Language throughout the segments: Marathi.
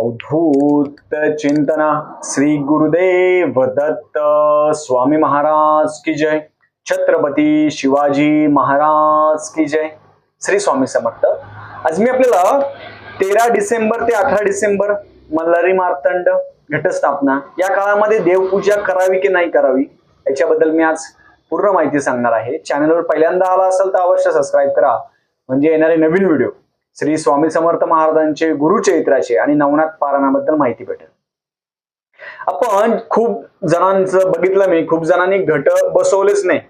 अवधूत चिंतना श्री गुरुदेव दत्त स्वामी महाराज की जय। छत्रपती शिवाजी महाराज की जय। श्री स्वामी समर्थ। आज मी आपल्याला तेरा डिसेंबर ते अठरा डिसेंबर मल्हारी मार्तंड घटस्थापना या काळामध्ये देवपूजा करावी की नाही करावी याच्याबद्दल मी आज पूर्ण माहिती सांगणार आहे. चॅनलवर पहिल्यांदा आला असेल तर अवश्य सबस्क्राईब करा. म्हणजे येणारे नवीन व्हिडिओ श्री स्वामी समर्थ महाराजांचे गुरुचरित्राचे आणि नवनाथ पारायणाबद्दल माहिती भेटेल. आपण खूप जणांचं बघितलं मी खूप जणांनी घट बसवलेच नाही.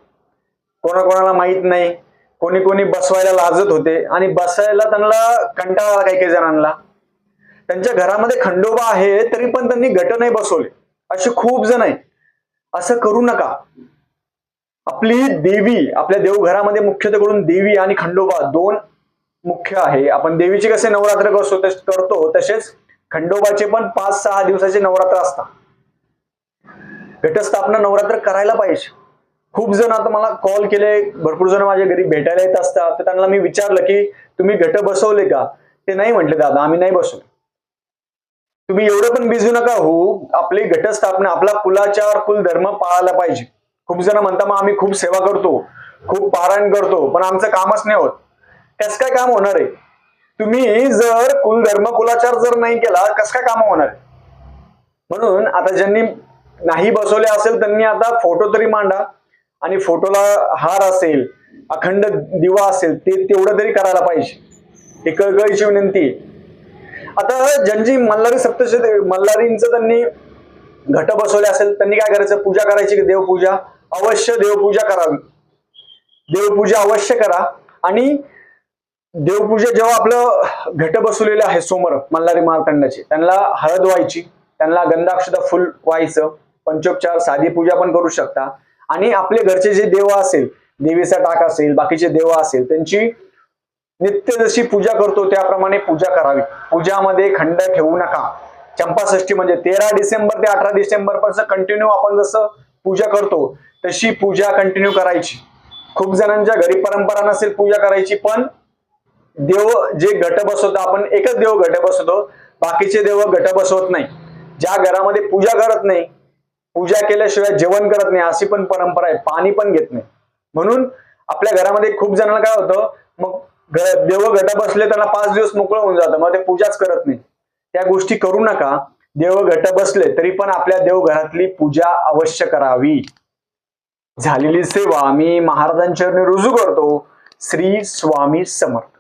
कोणाकोणाला माहीत नाही कोणी कोणी बसवायला लाजत होते आणि बसायला त्यांना कंटाळा आला काही काही जणांना. त्यांच्या घरामध्ये खंडोबा आहे तरी पण त्यांनी घट नाही बसवले. असे खूप जण आहे असं करू नका. आपली देवी आपल्या देवघरामध्ये मुख्यत्वे देवी आणि खंडोबा दोन मुख्य आहे. आपण देवीचे कसे नवरात्र कसो करतो तसेच खंडोबाचे पण पाच सहा दिवसाचे नवरात्र असतात. घटस्थापना नवरात्र करायला पाहिजे. खूप जण आता मला कॉल केले भरपूर जण माझ्या घरी भेटायला येत असतात. तर त्यांना मी विचारलं की तुम्ही घट बसवले का? ते नाही म्हटले दादा आम्ही नाही बसवले. तुम्ही एवढं पण बिझू नका हो आपली घटस्थापना आपला कुलाचार कुल धर्म पाळायला पाहिजे. खूप जण म्हणता मग आम्ही खूप सेवा करतो खूप पारायण करतो पण आमचं कामच नाही होत. कस काय काम होणार आहे? तुम्ही जर कुलधर्म कुलाचार जर नाही केला कस काय काम होणार म्हणून आता ज्यांनी नाही बसवले असेल त्यांनी आता फोटो तरी मांडा. आणि फोटोला हार असेल अखंड दिवा असेल ते तेवढं तरी करायला पाहिजे. ही कळकळीची विनंती आता ज्यांची मल्हारी सप्तशती मल्हारींच त्यांनी घट बसवले असेल त्यांनी काय करायचं? पूजा करायची देवपूजा? अवश्य देवपूजा करावी. देवपूजा अवश्य करा. आणि देवपूजा जेव्हा आपलं घट बसवलेलं आहे समोर मल्हारी मार्तंडाचे त्यांना हळद व्हायची त्यांना गंधाक्षता फुल व्हायचं पंचोपचार साधी पूजा पण करू शकता. आणि आपले घरचे जे देव असेल देवीचा टाक असेल बाकीचे देव असेल त्यांची नित्य जशी पूजा करतो त्याप्रमाणे पूजा करावी. पूजामध्ये खंड ठेवू नका. चंपाषष्ठी म्हणजे तेरा डिसेंबर ते अठरा डिसेंबर पर्यंत कंटिन्यू आपण जसं पूजा करतो तशी पूजा कंटिन्यू करायची. खूप जणांच्या घरी परंपरा नसेल पूजा करायची पण देव जे घट बसवतो आपण एकच देव घट बसवतो बाकीचे देव घट बसवत नाही. ज्या घरामध्ये पूजा करत नाही पूजा केल्याशिवाय जेवण करत नाही अशी पण परंपरा आहे पाणी पण घेत नाही. म्हणून आपल्या घरामध्ये खूप जणांना काय होतं मग देव गट बसले त्यांना पाच दिवस मोकळं होऊन जातं मग ते पूजाच करत नाही. त्या गोष्टी करू नका देव घट बसले तरी पण आपल्या देवघरातली पूजा अवश्य करावी. झालेली सेवा मी महाराजांच्या रुजू करतो. श्री स्वामी समर्थ.